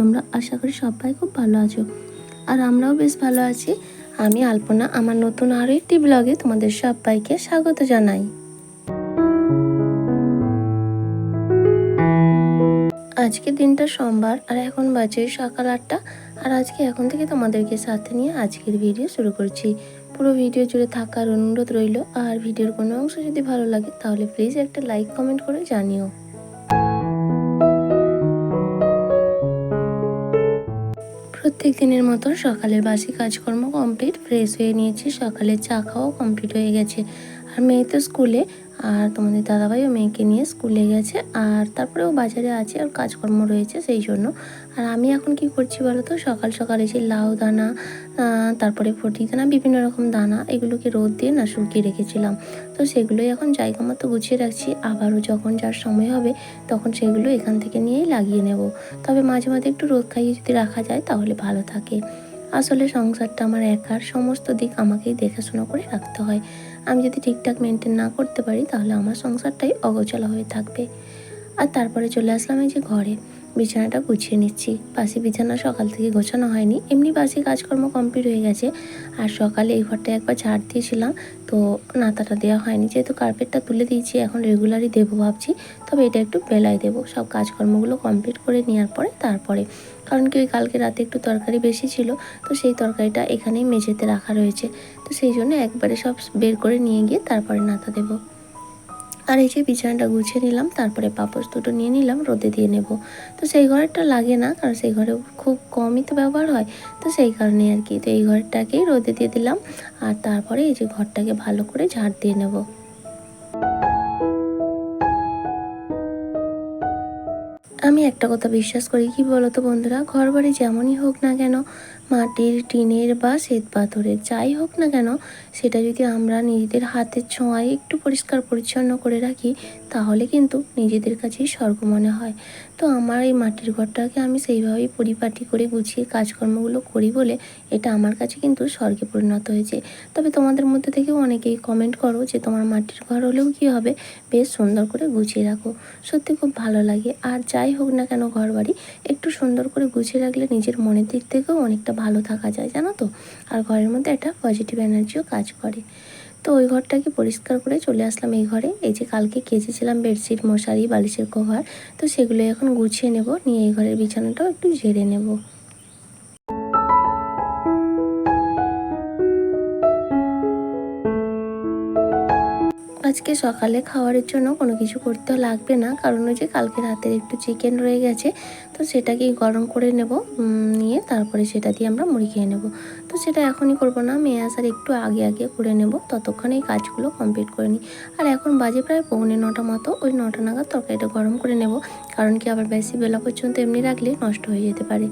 তোমরা আশা করি সবাই খুব ভালো আছো। আর আমরাও বেশ ভালো আছি। আমি আলপনা, আমার নতুন আরও একটি ব্লগে তোমাদের সবাইকে স্বাগত জানাই। আজকে দিনটা সোমবার, আর এখন বাজে সকাল আটটা। আর আজকে এখন থেকে তোমাদেরকে সাথে নিয়ে আজকের ভিডিও শুরু করছি। পুরো ভিডিও জুড়ে থাকার অনুরোধ রইল। আর ভিডিওর কোনো অংশ যদি ভালো লাগে, তাহলে প্লিজ একটা লাইক কমেন্ট করে জানিও। প্রত্যেক দিনের মতো সকালের বাসি কাজকর্ম কমপ্লিট ফ্রেশ হয়ে নিয়েছি। সকালে চা খাওয়াও কমপ্লিট হয়ে গেছে। আর মেয়ে তো স্কুলে আর তোমাদের দাদাভাইও মেয়েকে নিয়ে স্কুলে গেছে আর তারপরে ও বাজারে আছে আর কাজকর্ম রয়েছে সেই জন্য। আর আমি এখন কি করছি বলো তো? সকাল সকাল এসে লাউ দানা তারপরে ফটি দানা, বিভিন্ন রকম দানা এগুলোকে রোদ দিয়ে না শুকিয়ে রেখেছিলাম। তো সেগুলোই এখন জায়গা মতো গুছিয়ে রাখছি। আবারও যখন যার সময় হবে তখন সেগুলো এখান থেকে নিয়েই লাগিয়ে নেব। তবে মাঝে মাঝে একটু রোদ খাইয়ে যদি রাখা যায় তাহলে ভালো থাকে। আসলে সংসারটা আমার একার, সমস্ত দিক আমাকেই দেখাশোনা করে রাখতে হয়। আমি যদি ঠিকঠাক মেনটেন না করতে পারি, তাহলে আমার সংসারটাই অগোচলা হয়ে থাকবে। আর তারপরে চলে আসলাম এই যে ঘরে। বিছানাটা গুছিয়ে নিচ্ছি। বাসি বিছানা সকাল থেকে গোছানো হয়নি। এমনি বাসি কাজকর্ম কমপ্লিট হয়ে গেছে। আর সকালে এই ঘরটা একবার ঝাড় দিয়েছিলাম। তো নাতাটা দেওয়া হয়নি। যেহেতু কার্পেটটা তুলে দিয়েছি, এখন রেগুলারই দেবো ভাবছি। তবে এটা একটু বেলায় দেবো। সব কাজকর্মগুলো কমপ্লিট করে নেওয়ার পরে তারপরে কারণ কি ওই কালকে রাতে একটু তরকারি বেশি ছিল, তো সেই তরকারিটা এখানেই মেঝেতে রাখা রয়েছে। তো সেই জন্য একবারে সব বের করে নিয়ে গিয়ে তারপরে নাতা দেবো। আর এই যে বিছানাটা গুছিয়ে নিলাম, তারপরে পাপোশ দুটো নিয়ে নিলাম, রোদে দিয়ে নেব। তো সেই ঘরেরটা লাগে না, কারণ সেই ঘরে খুব কমই তো ব্যবহার হয়। তো সেই কারণে আর কি, তো এই ঘরটাকেই রোদে দিয়ে দিলাম। আর তারপরে এই যে ঘরটাকে ভালো করে ঝাড় দিয়ে নেব। আমি একটা কথা বিশ্বাস করি কি বলতো বন্ধুরা? ঘর বাড়ি যেমনই হোক না কেন মাটির টিনের বা শ্বেত পাথরের, যাই হোক না কেন, সেটা যদি আমরা নিজেদের হাতের ছোঁয়ায় একটু পরিষ্কার পরিচ্ছন্ন করে রাখি, তাহলে কিন্তু নিজেদের কাছেই স্বর্গ মনে হয়। তো আমার এই মাটির ঘরটাকে আমি সেইভাবেই পরিপাটি করে গুছিয়ে কাজকর্মগুলো করি বলে এটা আমার কাছে কিন্তু স্বর্গে পরিণত হয়েছে। তবে তোমাদের মধ্যে থেকেও অনেকেই কমেন্ট করো যে তোমার মাটির ঘর হলেও কী হবে? বেশ সুন্দর করে গুছিয়ে রাখো। সত্যি খুব ভালো লাগে। আর যাই হোক না কেন ঘর বাড়ি একটু সুন্দর করে গুছিয়ে রাখলে নিজের মনের দিক থেকেও অনেকটা ভালো থাকা যায়, জানো তো? আর ঘরের মধ্যে একটা পজিটিভ এনার্জিও কাজ করে। তো ওই ঘরটাকে পরিষ্কার করে চলে আসলাম এই ঘরে। এই যে কালকে কেচেছিলাম বেডশিট, মশারি, বালিশের কভার, তো সেগুলো এখন গুছিয়ে নেব। নিয়ে এই ঘরের বিছানাটাও একটু ঝেড়ে নেব। আজকে সকালে খাওয়ারের জন্য কোনো কিছু করতে লাগবে না। কারণ ওই যে কালকে রাতের একটু চিকেন রয়ে গেছে, তো সেটাকেই গরম করে নেব নিয়ে তারপরে সেটা দিয়ে আমরা মুড়ি খেয়ে নেব। তো সেটা এখনই করব না মেয়ে আসার একটু আগে আগে করে নেব, ততক্ষণ এই কাজগুলো কমপ্লিট করে নিই। আর এখন বাজে প্রায় পৌনে নটা মতো, ওই নটা নাগাদ তরকারিটা গরম করে নেব, কারণ কি আবার বেশি বেলা পর্যন্ত এমনি রাখলে নষ্ট হয়ে যেতে পারে।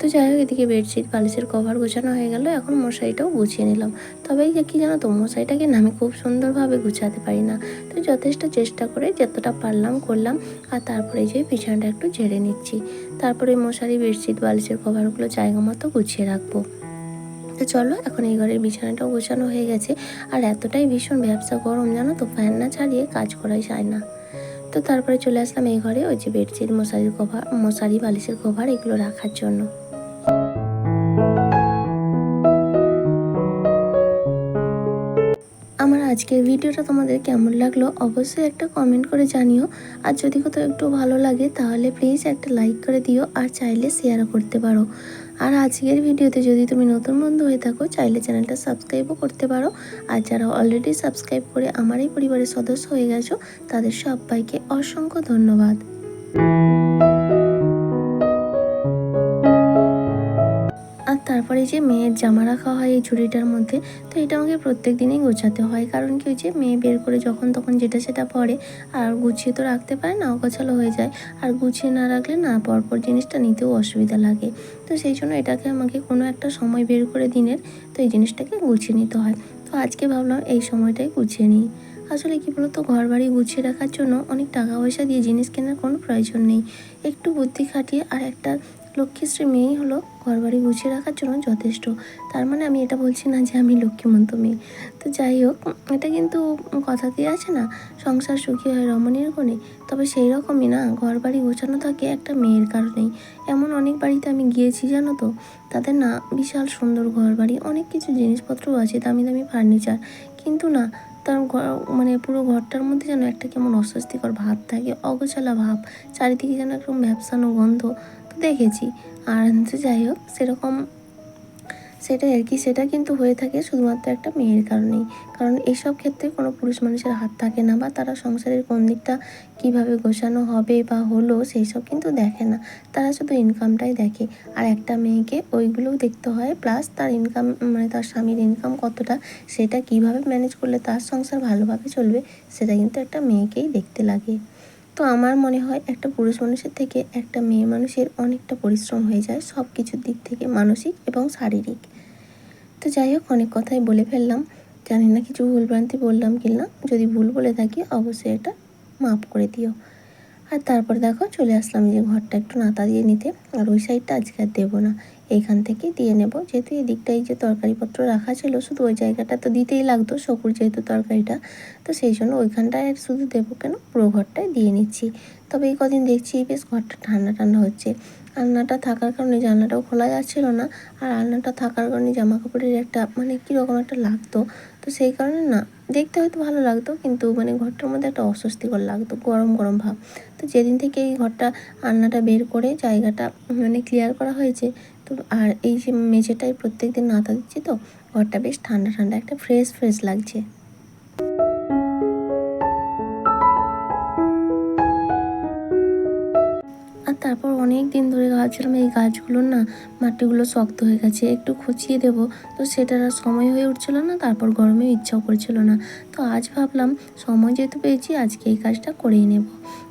তো যাই হোক, এদিকে বেডশিট, বালিশের কভার গোছানো হয়ে গেল। এখন মশারিটাও গুছিয়ে নিলাম। তবে কি জানো তো, মশারিটাকে আমি খুব সুন্দরভাবে গুছাতে পারি না। তো যথেষ্ট চেষ্টা করে যতটা পারলাম করলাম, আর তারপরে যে বিছানাটা একটু ঝেড়ে নিচ্ছি। তারপরে মশারি, বেডশিট, বালিশের কভারগুলো জায়গা মতো গুছিয়ে রাখব। তো চলো, এখন এই ঘরের বিছানাটাও গোছানো হয়ে গেছে। আর এতটাই ভীষণ ব্যবসা গরম, জানো তো, ফ্যান না ছাড়িয়ে কাজ করাই যায় না। তো তারপরে চলে আসলাম এই ঘরে, ওই যে বেডশিট, মশারির কভার, মশারি, বালিশের কভার, এগুলো রাখার জন্য। আজকের ভিডিওটা তোমাদের কেমন লাগল অবশ্যই একটা কমেন্ট করে জানিও। আর যদি কোথাও একটু ভালো লাগে, তাহলে প্লিজ একটা লাইক করে দিও আর চাইলে শেয়ারও করতে পারো। আর আজকের ভিডিওতে যদি তুমি নতুন বন্ধু হয়ে থাকো, চাইলে চ্যানেলটা সাবস্ক্রাইবও করতে পারো। আর যারা অলরেডি সাবস্ক্রাইব করে আমার এই পরিবারের সদস্য হয়ে গেছো, তাদের সবাইকে অসংখ্য ধন্যবাদ। তারপরে যে মেয়ের জামা রাখা হয় এই ঝুড়িটার মধ্যে, তো এটা আমাকে প্রত্যেক দিনেই গোছাতে হয়। কারণ কি যে মেয়ে বের করে যখন তখন যেটা সেটা পরে, আর গুছিয়ে তো রাখতে পারে না, অগোছালো হয়ে যায়। আর গুছিয়ে না রাখলে না, পরপর জিনিসটা নিতেও অসুবিধা লাগে। তো সেই জন্য এটাকে আমাকে কোনো একটা সময় বের করে দিনের, তো এই জিনিসটাকে গুছিয়ে নিতে হয়। তো আজকে ভাবলাম এই সময়টাই গুছিয়ে নিই। আসলে কি বলতো ঘর বাড়ি গুছিয়ে রাখার জন্য অনেক টাকা পয়সা দিয়ে জিনিস কেনার কোনো প্রয়োজন নেই। একটু বুদ্ধি খাটিয়ে আর একটা লক্ষ্মীশ্রী মেয়েই হলো, ঘরবাড়ি গুছিয়ে রাখার জন্য যথেষ্ট। তার মানে আমি এটা বলছি না যে আমি লক্ষ্মীমন্ত মেয়ে। তো যাই হোক, এটা কিন্তু কথাতেই আছে না, সংসার সুখী হয় রমণীর কোণে। তবে সেই রকমই না ঘর বাড়ি গোছানো থাকে একটা মেয়ের কারণেই। এমন অনেক বাড়িতে আমি গিয়েছি, জানো তো। তাদের না বিশাল সুন্দর ঘর বাড়ি অনেক কিছু জিনিসপত্রও আছে, দামি দামি ফার্নিচার। কিন্তু না, তার ঘর- মানে পুরো ঘরটার মধ্যে যেন একটা কেমন অস্বস্তিকর ভাব থাকে, অগোছালা ভাব। চারিদিকে যেন একদম ব্যবসানো গন্ধ। দেখেছি। আর যাই হোক, সেরকম সেটাই আর কি। সেটা কিন্তু হয়ে থাকে শুধুমাত্র একটা মেয়ের কারণেই। কারণ এইসব ক্ষেত্রে কোনো পুরুষ মানুষের হাত থাকে না বা তারা সংসারের কোন দিকটা কীভাবে গোছানো হবে বা হলো সেই সব কিন্তু দেখে না। তারা শুধু ইনকামটাই দেখে। আর একটা মেয়েকে ওইগুলোও দেখতে হয় প্লাস তার ইনকাম মানে তার স্বামীর ইনকাম কতটা, সেটা কীভাবে ম্যানেজ করলে তার সংসার ভালোভাবে চলবে, সেটা কিন্তু একটা মেয়েকেই দেখতে লাগে। তো আমার মনে হয় একটা পুরুষ মানুষের থেকে একটা মেয়ে মানুষের অনেকটা পরিশ্রম হয়ে যায় সব কিছুর দিক থেকে মানসিক এবং শারীরিক। তো যাই হোক, অনেক কথাই বলে ফেললাম। জানি না কিছু ভুলভ্রান্তি বললাম কি না, যদি ভুল বলে থাকি অবশ্যই এটা মাফ করে দিও। আর তারপর দেখো চলে আসলাম যে ঘরটা একটু নাতা দিয়ে নিতে। আর ওই সাইডটা আজকে আর দেবো না। এইখান থেকেই দিয়ে নেব। যেহেতু এই দিকটাই যে তরকারিপত্র রাখা ছিল, শুধু ওই জায়গাটা তো দিতেই লাগতো শকুর যেহেতু তরকারিটা। তো সেই জন্য ওইখানটায় শুধু দেবো কেন? পুরো ঘরটায় দিয়ে নিচ্ছি। তবে এই কদিন দেখছি বেশ ঘরটা ঠান্ডা ঠান্ডা হচ্ছে। আলনাটা থাকার কারণে জানলাটাও খোলা যাচ্ছিল না। আর আলনাটা থাকার কারণে জামা কাপড়ের একটা মানে কীরকম একটা লাগতো। তো সেই কারণে না, দেখতে হয়তো ভালো লাগতো কিন্তু মানে ঘরটার মধ্যে একটা অস্বস্তিকর লাগতো, গরম গরম ভাব। তো যেদিন থেকে এই ঘরটা আন্নাটা বের করে জায়গাটা মানে ক্লিয়ার করা হয়েছে, তো আর এই যে মেঝেটায় প্রত্যেক দিন নাতা দিচ্ছি তো, ঘরটা বেশ ঠান্ডা ঠান্ডা, একটা ফ্রেশ ফ্রেশ লাগছে। আর তারপর অনেক দিন ধরে ভাবছিলাম এই গাছগুলোর না মাটিগুলো শক্ত হয়ে গেছে, একটু খুঁচিয়ে দেবো। তো সেটার আর সময় হয়ে উঠছিল না, তারপর গরমেও ইচ্ছাও করছিল না। তো আজ ভাবলাম সময় যেহেতু পেয়েছি, আজকে এই কাজটা করেই নেব।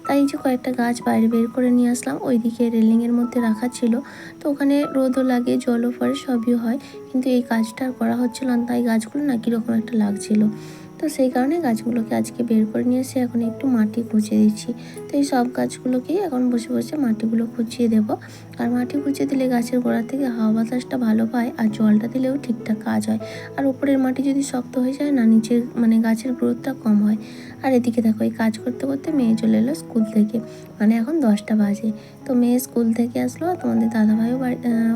তাই যে কয়েকটা গাছ বাইরে বের করে নিয়ে আসলাম, ওইদিকে রেলিংয়ের মধ্যে রাখা ছিল। তো ওখানে রোদও লাগে, জলও পড়ে সবই হয়, কিন্তু এই কাজটা আর করা হচ্ছিল না, তাই গাছগুলো না কীরকম একটা লাগছিল। তো সেই কারণে গাছগুলোকে আজকে বের করে নিয়ে এসে এখন একটু মাটি খুঁচিয়ে দিচ্ছি। তো এই সব গাছগুলোকেই এখন বসে বসে মাটিগুলো খুঁচিয়ে দেবো। আর মাটি খুঁচিয়ে দিলে গাছের গোড়া থেকে হাওয়া বাতাসটা ভালো পায় আর জলটা দিলেও ঠিকঠাক কাজ হয়। আর উপরের মাটি যদি শক্ত হয়ে যায় না, নিচের মানে গাছের গ্রোথটা কম হয়। আর এদিকে দেখো, এই কাজ করতে করতে মেয়ে চলে এলো স্কুল থেকে। মানে এখন দশটা বাজে। তো মেয়ে স্কুল থেকে আসলো, আর তোমাদের দাদাভাইও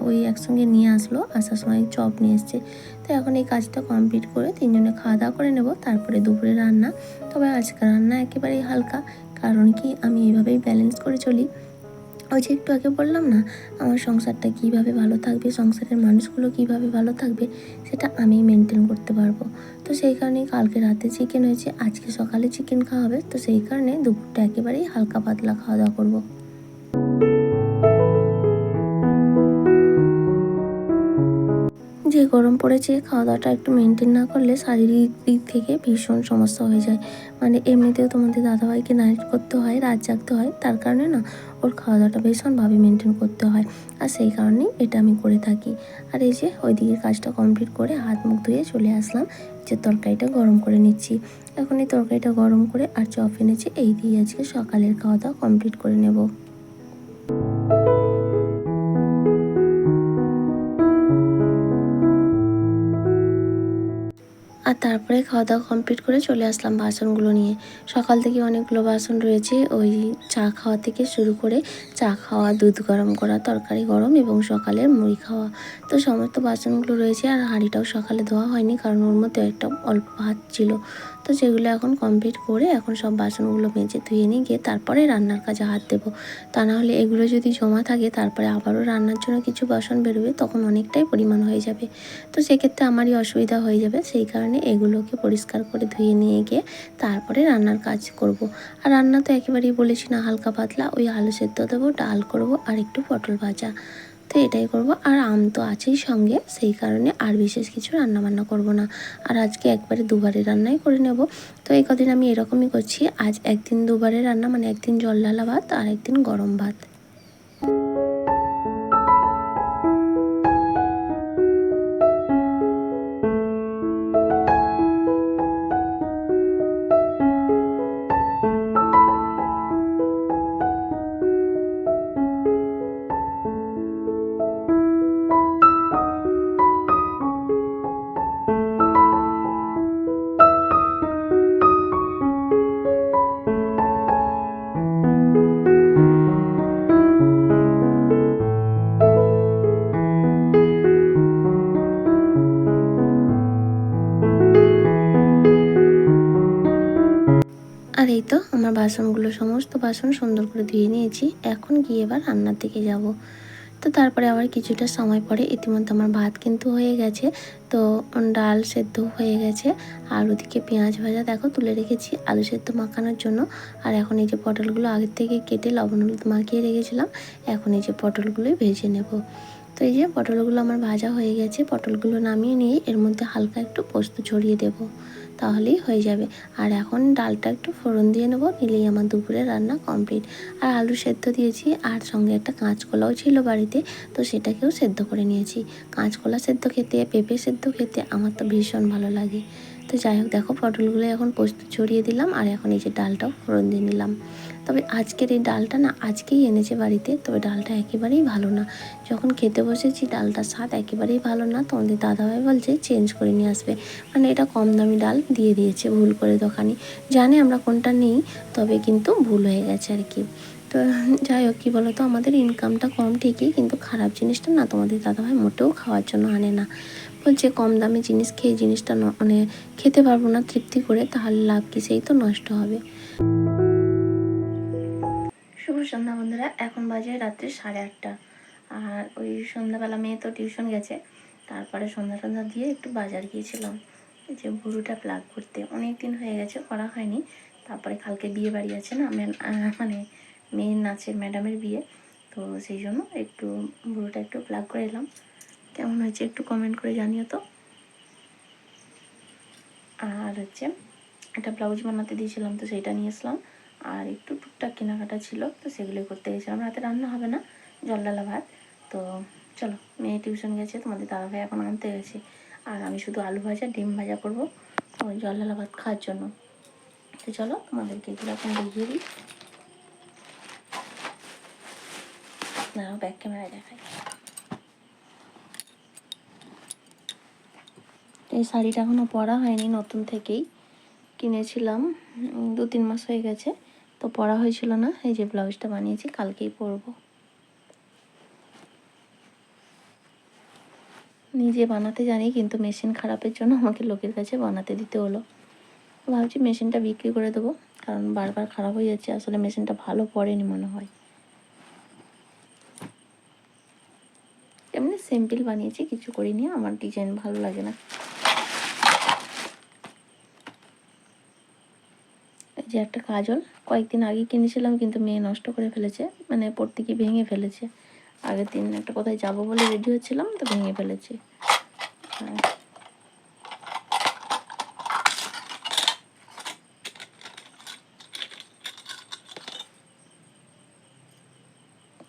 ওই একসঙ্গে নিয়ে আসলো, আসার সময় চপ নিয়ে এসছে। তো এখন এই কাজটা কমপ্লিট করে তিনজনে খাওয়া দাওয়া করে নেব, তারপরে দুপুরে রান্না। তবে আজকে রান্না একেবারেই হালকা, কারণ কি আমি এইভাবেই ব্যালেন্স করে চলি। ওই যে একটু আগে বললাম না, আমার সংসারটা কীভাবে ভালো থাকবে, সংসারের মানুষগুলো কীভাবে ভালো থাকবে, সেটা আমি মেনটেন করতে পারব। তো সেই কারণেই কালকে রাতে চিকেন হয়েছে, আজকে সকালে চিকেন খাওয়া হবে, তো সেই কারণে দুপুরটা একেবারেই হালকা পাতলা খাওয়া দাওয়া করব। যে গরম পড়েছে খাওয়া দাওয়াটা একটু মেনটেন না করলে শারীরিক দিক থেকে ভীষণ সমস্যা হয়ে যায়। মানে এমনিতেও তোমাদের দাদাভাইকে নাইট করতে হয়, রাত জাগতে হয়, তার কারণে না ওর খাওয়া দাওয়াটা ভীষণভাবে মেনটেন করতে হয়। আর সেই কারণেই এটা আমি করে থাকি। আর এই যে ওই দিকের কাজটা কমপ্লিট করে হাত মুখ ধুয়ে চলে আসলাম, যে তরকারিটা গরম করে নিচ্ছি। এখন এই তরকারিটা গরম করে আর চপ এনেছি এই দিয়ে আজকে সকালের খাওয়া দাওয়া কমপ্লিট করে নেব। আর তারপরে খাওয়া দাওয়া কমপ্লিট করে চলে আসলাম বাসনগুলো নিয়ে। সকাল থেকে অনেকগুলো বাসন রয়েছে, ওই চা খাওয়া থেকে শুরু করে চা খাওয়া, দুধ গরম করা, তরকারি গরম এবং সকালের মুড়ি খাওয়া। তো সমস্ত বাসনগুলো রয়েছে আর হাঁড়িটাও সকালে ধোয়া হয়নি কারণ ওর মধ্যে একটা অল্প ভাত ছিল। তো সেগুলো এখন কমপ্লিট করে এখন সব বাসনগুলো মেজে ধুয়ে নিয়ে গিয়ে তারপরে রান্নার কাজে হাত দেবো। তা না হলে এগুলো যদি জমা থাকে তারপরে আবারও রান্নার জন্য কিছু বাসন বেরোবে তখন অনেকটাই পরিমাণ হয়ে যাবে। তো সেক্ষেত্রে আমারই অসুবিধা হয়ে যাবে সেই কারণে এগুলোকে পরিষ্কার করে ধুয়ে নিয়ে গিয়ে তারপরে রান্নার কাজ করব। আর রান্না তো একেবারেই বলেছি না, হালকা পাতলা, ওই আলু সেদ্ধ দেবো, ডাল করব আর একটু পটল ভাজা। তো এটাই করব। আর আম তো আছেই সঙ্গে, সেই কারণে আর বিশেষ কিছু রান্না বান্না করব না। আর আজকে একবারে দুবারে রান্নাই করে নেব। তো এই কদিন আমি এরকমই করছি, আজ একদিন দুবারে রান্না মানে একদিন জল ঢালা ভাত আর একদিন গরম ভাত। বাসনগুলো, সমস্ত বাসন সুন্দর করে ধুয়ে নিয়েছি। এখন গিয়ে এবার রান্নার দিকে যাব। তো তারপরে আবার কিছুটা সময় পরে ইতিমধ্যে আমার ভাত কিন্তু হয়ে গেছে। তো ডাল সেদ্ধ হয়ে গেছে। আর ওদিকে পেঁয়াজ ভাজা দেখো তুলে রেখেছি আলু সেদ্ধ মাখানোর জন্য। আর এখন এই যে পটলগুলো আগের থেকে কেটে লবণ হলুদ মাখিয়ে রেখেছিলাম, এখন এই যে পটলগুলোই ভেজে নেব। তো এই যে পটলগুলো আমার ভাজা হয়ে গেছে, পটলগুলো নামিয়ে নিয়ে এর মধ্যে হালকা একটু পোস্ত ছড়িয়ে দেবো। তাহলেই হয়ে যাবে। আর এখন ডালটা একটু ফোড়ন দিয়ে নেব, নিলেই আমার দুপুরে রান্না কমপ্লিট আর আলু সেদ্ধ দিয়েছি, আর সঙ্গে একটা কাঁচকলাও ছিল বাড়িতে, তো সেটাকেও সেদ্ধ করে নিয়েছি। কাঁচকলা সেদ্ধ খেতে, পেঁপে সেদ্ধ খেতে আমার তো ভীষণ ভালো লাগে। তো যাই হোক, দেখো পটলগুলো এখন পোস্ত ছড়িয়ে দিলাম, আর এখন এই যে ডালটাও ফোড়ন দিয়ে নিলাম। তবে আজকের এই ডালটা না আজকেই এনেছে বাড়িতে, তবে ডালটা একেবারেই ভালো না। যখন খেতে বসেছি ডালটার স্বাদ একেবারেই ভালো না তোমাদের দাদাভাই বলছে, চেঞ্জ করে নিয়ে আসবে। মানে এটা কম দামি ডাল দিয়ে দিয়েছে, ভুল করে দোকানে জানে আমরা কোনটা নেই, তবে কিন্তু ভুল হয়ে গেছে আর কি। তো যাই হোক, কী বলো তো আমাদের ইনকামটা কম ঠিকই, কিন্তু খারাপ জিনিসটা না তোমাদের দাদাভাই মোটেও খাওয়ার জন্য আনে না। বলছে, কম দামি জিনিস খেয়ে জিনিসটা মানে খেতে পারব না, তৃপ্তি করে, তাহলে লাভ কি? সেই তো নষ্ট হবে। শুভ সন্ধ্যা বন্ধুরা। এখন বাজে রাত্রি সাড়ে আটটা। আর ওই সন্ধ্যাবেলা মেয়ে তো টিউশন গেছে। তারপরে সন্ধ্যা সন্ধ্যা দিয়ে একটু বাজার গিয়েছিলাম। যে ভুরুটা প্লাগ করতে। অনেক দিন হয়ে গেছে, করা হয়নি। তারপরে কালকে বিয়ে বাড়ি আছে না? মেন- মানে মেয়ের নাচের, ম্যাডামের বিয়ে। তো সেই জন্য একটু ভুরুটা একটু প্লাগ করে এলাম। কেমন হয়েছে একটু কমেন্ট করে জানিও তো। আর হচ্ছে, একটা ব্লাউজ বানাতে দিয়েছিলাম তো সেটা নিয়ে আসলাম আর একটু টুকটাক কেনাকাটা ছিল, তো সেগুলোই করতে গেছিলাম। রাতে রান্না হবে না জল ডালা ভাত। তো চলো, মেয়ে টিউশন গেছে, তোমাদের দাদাভাই এখন আনতে গেছে। আর আমি শুধু আলু ভাজা, ডিম ভাজা করব, ওই জল ডালা ভাত খাওয়ার জন্য। তো চলো, তোমাদেরকে এগুলো এখন দেখিয়ে দিই। দাঁড়াও ব্যাক ক্যামেরায় দেখাই। এই শাড়িটা এখনও পরা হয়নি, নতুন থেকেই কিনেছিলাম। দু তিন মাস হয়ে গেছে। তো পরা হয়েছিল না, এই যে ব্লাউজটা বানিয়েছি, কালকেই পরবো। নিজে বানাতে জানি, কিন্তু মেশিন খারাপের জন্য আমাকে লোকের কাছে বানাতে দিতে হলো। ভাবছি মেশিনটা বিক্রি করে দেবো, কারণ বারবার খারাপ হয়ে যাচ্ছে, আসলে মেশিনটা ভালো পড়েনি মনে হয়। এমনি সিম্পল বানিয়েছি, কিছু করিনি, আমার ডিজাইন ভালো লাগে না এই যে একটা কাজল কয়েকদিন আগে কিনেছিলাম, কিন্তু মেয়ে নষ্ট করে ফেলেছে মানে পড়তে গিয়ে ভেঙে ফেলেছে। আগের দিন একটা কোথায় যাব বলে রেডি হচ্ছিলাম, তো ভেঙে ফেলেছে।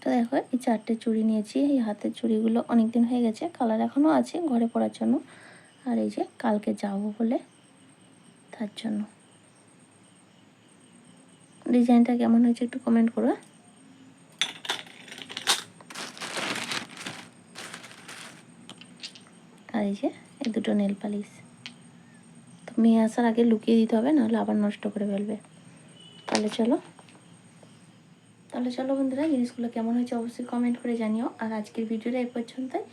দেখো, এই চারটে চুড়ি নিয়েছি, এই হাতের চুড়িগুলো অনেক দিন হয়ে গেছে, কালার এখনও আছে ঘরে পরার জন্য। আর এই যে কালকে যাব বলে তার জন্য। ডিজাইনটা কেমন হয়েছে একটু কমেন্ট করো? আর এই যে, এই দুটো নেল পালিশ তো মেয়ে আসার আগে লুকিয়ে দিতে হবে, নাহলে আবার নষ্ট করে ফেলবে। তাহলে চলো। তাহলে চলো বন্ধুরা, জিনিসগুলো কেমন হয়েছে অবশ্যই কমেন্ট করে জানিও। আর আজকের ভিডিওটা এই পর্যন্তই।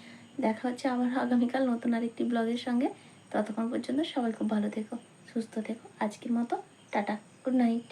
দেখা হচ্ছে আবার আগামীকাল নতুন আরেকটি ব্লগের সঙ্গে। ততক্ষণ পর্যন্ত সবাই খুব ভালো থেকো, সুস্থ থেকো। আজকের মতো, টাটা গুড নাইট